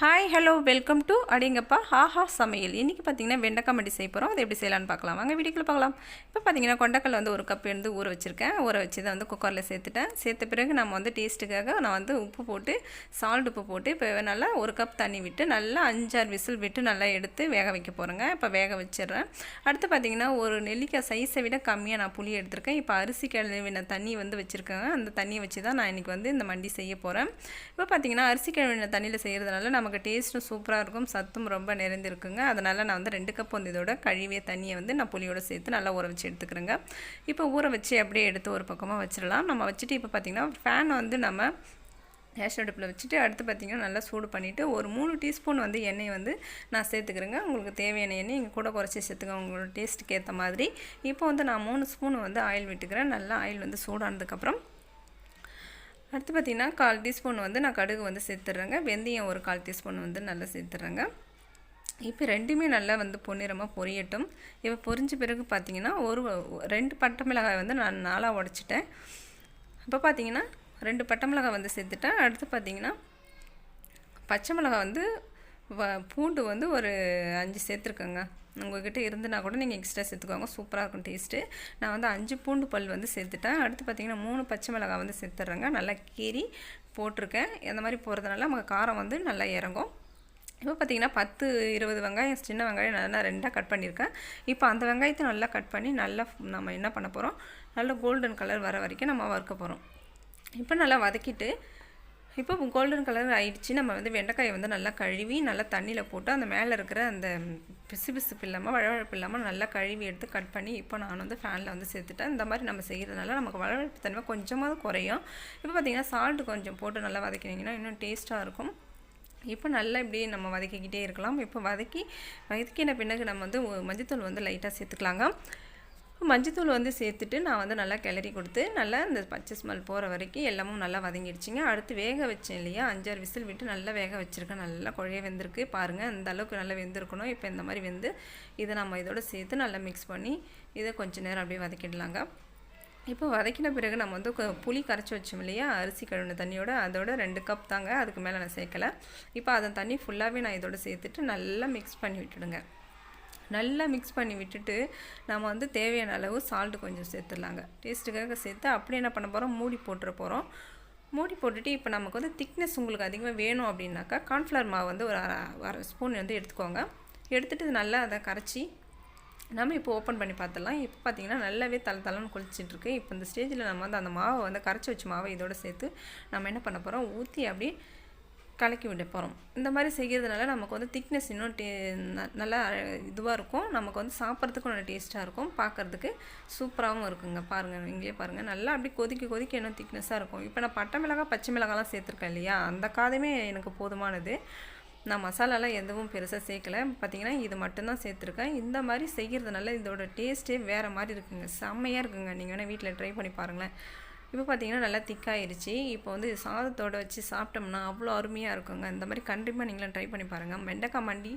Hi hello welcome to அடிங்கப்பா ஹாஹா சமையல். இன்றைக்கி பார்த்தீங்கன்னா வெண்டைக்காய் மண்டி செய்ய போகிறோம் அதை எப்படி செய்யலான்னு பார்க்கலாம். வாங்க வீடியோக்குள்ள பார்க்கலாம் இப்போ பார்த்தீங்கன்னா கொண்டக்கல் வந்து ஒரு கப் எடுத்து ஊற வச்சுருக்கேன். ஊற வச்சு தான் வந்து குக்கரில் சேர்த்துட்டேன். சேர்த்த பிறகு நம்ம வந்து டேஸ்ட்டுக்காக நான் வந்து உப்பு போட்டு சால்ட் உப்பு போட்டு இப்போ நல்லா ஒரு கப் தண்ணி விட்டு நல்லா அஞ்சாறு விசில் விட்டு நல்லா எடுத்து வேக வைக்க போகிறேங்க இப்போ வேக வச்சிடுறேன். அடுத்து பார்த்தீங்கன்னா ஒரு நெல்லிக்காய் சைஸை விட கம்மியாக நான் புளி எடுத்திருக்கேன். இப்போ அரிசி கழுவின தண்ணி வந்து வச்சுருக்கேங்க. அந்த தண்ணியை வச்சு தான் நான் இன்றைக்கி வந்து இந்த மண்டி செய்ய போகிறேன் இப்போ பார்த்தீங்கன்னா அரிசி கழுவின தண்ணியில் செய்கிறதுனால நம்ம நமக்கு டேஸ்ட்டும் சூப்பராக இருக்கும். சத்தும் ரொம்ப நிறைந்திருக்குங்க. அதனால் நான் வந்து ரெண்டு கப் வந்து இதோட கழுவிய தண்ணியை வந்து நான் புளியோட சேர்த்து நல்லா ஊற வச்சு எடுத்துக்கிறேங்க. இப்போ ஊற வச்சு அப்படியே எடுத்து ஒரு பக்கமாக வச்சிடலாம். நம்ம வச்சுட்டு இப்போ பார்த்திங்கன்னா ஃபேன் வந்து நம்ம கேஸ் அடுப்பில் வச்சுட்டு அடுத்து பார்த்திங்கன்னா நல்லா சூடு பண்ணிவிட்டு ஒரு மூணு டீஸ்பூன் வந்து எண்ணெய் வந்து நான் சேர்த்துக்கிறேங்க. உங்களுக்கு தேவையான எண்ணெய் இங்கே கூட குறைச்சி சேர்த்துக்கோங்க உங்களோட டேஸ்ட்டுக்கு ஏற்ற மாதிரி. இப்போ வந்து நான் மூணு ஸ்பூன் வந்து ஆயில் விட்டுக்கிறேன். நல்லா ஆயில் வந்து சூடானதுக்கப்புறம் அடுத்து பார்த்திங்கன்னா கால் டீஸ்பூன் வந்து நான் கடுகு வந்து சேர்த்துட்றேங்க. வெந்தயம் ஒரு கால் டீஸ்பூன் வந்து நல்லா சேர்த்துட்றேங்க. இப்போ ரெண்டுமே நல்லா வந்து பொன்னிறமாக பொரியட்டும். இப்போ பொரிஞ்ச பிறகு பார்த்திங்கன்னா ஒரு ரெண்டு பட்டை மிளகாய் வந்து நான் நாளாக உடச்சிட்டேன். இப்போ பார்த்திங்கன்னா ரெண்டு பட்டை மிளகாய் வந்து சேர்த்துட்டேன். அடுத்து பார்த்திங்கன்னா பச்சை மிளகாய் வந்து வ பூண்டு வந்து ஒரு அஞ்சு சேர்த்துருக்கேங்க. உங்கள்கிட்ட இருந்துனா கூட நீங்கள் எக்ஸ்ட்ரா சேர்த்துக்கோங்க. சூப்பராக இருக்கும் டேஸ்ட்டு நான் வந்து அஞ்சு பூண்டு பல் வந்து சேர்த்துட்டேன். அடுத்து பார்த்திங்கன்னா மூணு பச்சை மிளகாய் வந்து சேர்த்துட்றேங்க நல்லா கீறி போட்டிருக்கேன். இந்த மாதிரி போகிறதுனால நமக்கு காரம் வந்து நல்லா இறங்கும். இப்போ பார்த்திங்கன்னா பத்து இருபது வெங்காயம் சின்ன வெங்காயம் நல்லா ரெண்டாக கட் பண்ணியிருக்கேன் இப்போ அந்த வெங்காயத்தை நல்லா கட் பண்ணி நல்லா நம்ம என்ன பண்ண போகிறோம் நல்லா கோல்டன் கலர் வர வரைக்கும் நம்ம வறுக்க போகிறோம் இப்போ நல்லா வதக்கிட்டு இப்போ கோல்டன் கலர் ஆயிடுச்சு. நம்ம வந்து வெண்டைக்காயை வந்து நல்லா கழுவி நல்லா தண்ணியில் போட்டு அந்த மேலே இருக்கிற அந்த பிசு பிசுப்பு இல்லாமல் வழவழப்பு இல்லாமல் நல்லா கழுவி எடுத்து கட் பண்ணி இப்போ நான் வந்து ஃபேனில் வந்து சேர்த்துட்டேன். இந்த மாதிரி நம்ம செய்கிறதுனால நமக்கு வழவழப்பு தன்மை கொஞ்சமாவது குறையும். இப்போ பார்த்திங்கன்னா சால்ட் கொஞ்சம் போட்டு நல்லா வதக்கினீங்கன்னா இன்னும் டேஸ்ட்டாக இருக்கும். இப்போ நல்லா இப்படி நம்ம வதக்கிக்கிட்டே இருக்கலாம். இப்போ வதக்கி வதக்கின பின்னகு நம்ம வந்து மஞ்சத்தூள் வந்து லைட்டாக சேர்த்துக்கலாங்க. மஞ்சத்தூள் வந்து சேர்த்துட்டு நான் வந்து நல்லா கிளறி கொடுத்து நல்லா இந்த பச்சை ஸ்மெல் போகிற வரைக்கும் எல்லாமும் நல்லா வதங்கிடுச்சிங்க. அடுத்து வேக வச்சேன் இல்லையா? அஞ்சாறு விசில் விட்டு நல்லா வேக வச்சுருக்கேன். நல்லா குழைய வெந்திருக்கு. பாருங்கள் இந்த அளவுக்கு நல்லா வெந்திருக்கணும். இப்போ இந்த மாதிரி வெந்து இதை நம்ம இதோட சேர்த்து நல்லா மிக்ஸ் பண்ணி இதை கொஞ்சம் நேரம் அப்படியே வதக்கிடலாங்க. இப்போ வதக்கின பிறகு நம்ம வந்து புளி கரைச்சி வச்சோம் இல்லையா? அரிசி கழுவின தண்ணியோட அதோட ரெண்டு கப் தாங்க. அதுக்கு மேலே நான் சேர்க்கலை. இப்போ அதன் தண்ணி ஃபுல்லாகவே நான் இதோட சேர்த்துட்டு நல்லா மிக்ஸ் பண்ணி விட்டுடுங்க. நல்லா மிக்ஸ் பண்ணி விட்டுட்டு நம்ம வந்து தேவையான அளவு சால்ட்டு கொஞ்சம் சேர்த்துடலாங்க. டேஸ்ட்டுக்காக சேர்த்து அப்படியே என்ன பண்ண போகிறோம் மூடி போட்டுற போகிறோம் மூடி போட்டுட்டு இப்போ நமக்கு வந்து திக்னஸ் உங்களுக்கு அதிகமாக வேணும் அப்படின்னாக்கா கார்ன்ஃப்ளவர் மாவு வந்து ஒரு அரை ஸ்பூன் வந்து எடுத்துக்கோங்க. எடுத்துகிட்டு நல்லா அதை கரைச்சி நம்ம இப்போ ஓப்பன் பண்ணி பார்த்துடலாம். இப்போ பார்த்தீங்கன்னா நல்லாவே தலை தலைன்னு குளிச்சிட்ருக்கு இப்போ இந்த ஸ்டேஜில் நம்ம வந்து அந்த மாவை வந்து கரைச்சி வச்ச மாவை இதோட சேர்த்து நம்ம என்ன பண்ண போகிறோம் ஊற்றி அப்படியே கலக்கி விட போகிறோம் இந்த மாதிரி செய்கிறதுனால நமக்கு வந்து திக்னஸ் இன்னும் டே நல்லா இதுவாக இருக்கும். நமக்கு வந்து சாப்பிட்றதுக்கும் நல்லா டேஸ்ட்டாக இருக்கும். பார்க்குறதுக்கு சூப்பராகவும் இருக்குங்க. பாருங்கள் இங்கேயே பாருங்கள் நல்லா அப்படி கொதிக்க கொதிக்க இன்னும் திக்னஸாக இருக்கும். இப்போ நான் பட்டை மிளகாய் பச்சை மிளகாலாம் சேர்த்துருக்கேன் இல்லையா? அந்த காதமே எனக்கு போதுமானது. நான் மசாலாலாம் எதுவும் பெருசாக சேர்க்கலை. பார்த்தீங்கன்னா இது மட்டும்தான் சேர்த்துருக்கேன். இந்த மாதிரி செய்கிறதுனால இதோட டேஸ்ட்டே வேறு மாதிரி இருக்குங்க. செம்மையாக இருக்குங்க. நீங்கள் வேணால் வீட்டில் ட்ரை பண்ணி பாருங்களேன். இப்போ பார்த்தீங்கன்னா நல்லா திக்காயிருச்சு. இப்போ வந்து சாதத்தோடு வச்சு சாப்பிட்டோம்னா அவ்வளோ அருமையாக இருக்குங்க. இந்த மாதிரி கண்டிப்பாக நீங்களும் ட்ரை பண்ணி பாருங்கள் வெண்டைக்காய் மண்டி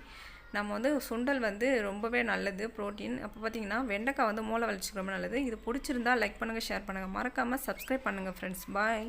நம்ம வந்து சுண்டல் வந்து ரொம்பவே நல்லது ப்ரோட்டீன் அப்போ பார்த்தீங்கன்னா வெண்டைக்காய் வந்து மூளை வளர்ச்சிக்கு ரொம்ப நல்லது. இது பிடிச்சிருந்தா லைக் பண்ணுங்கள் ஷேர் பண்ணுங்கள் மறக்காமல் சப்ஸ்கிரைப் பண்ணுங்கள் ஃப்ரெண்ட்ஸ் பாய்